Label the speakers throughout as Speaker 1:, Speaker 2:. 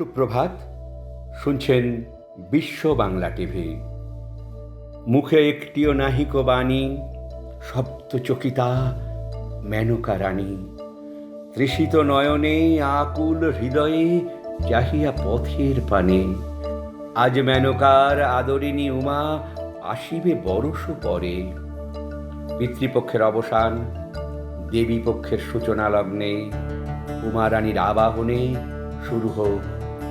Speaker 1: সুপ্রভাত। শুনছেন বিশ্ব বাংলা টিভি। মুখে একটিও নাহিক বাণী সপ্তচকিতা মেনকা রানী তৃষিত নয়নে আকুল হৃদয়ে চাহিয়া পথের পানে। আজ মেনকার আদরিণী উমা আসিবে বরষ পরে। পিতৃপক্ষের অবসান দেবী পক্ষের সূচনা লগ্নে উমারানীর আবাহনে শুরু হোক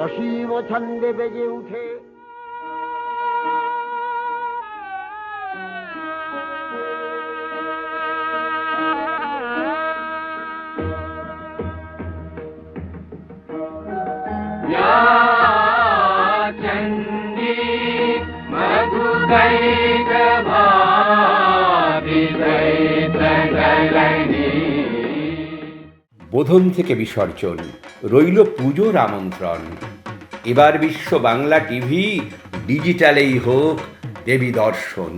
Speaker 2: 어시모 잔대백이 우태.
Speaker 1: 야 젠디 마구 가이가 마 বোধন থেকে বিসর্জন রইল পুজোর আমন্ত্রণ। এবার বিশ্ব বাংলা টিভি ডিজিটালেই হোক দেবী দর্শন।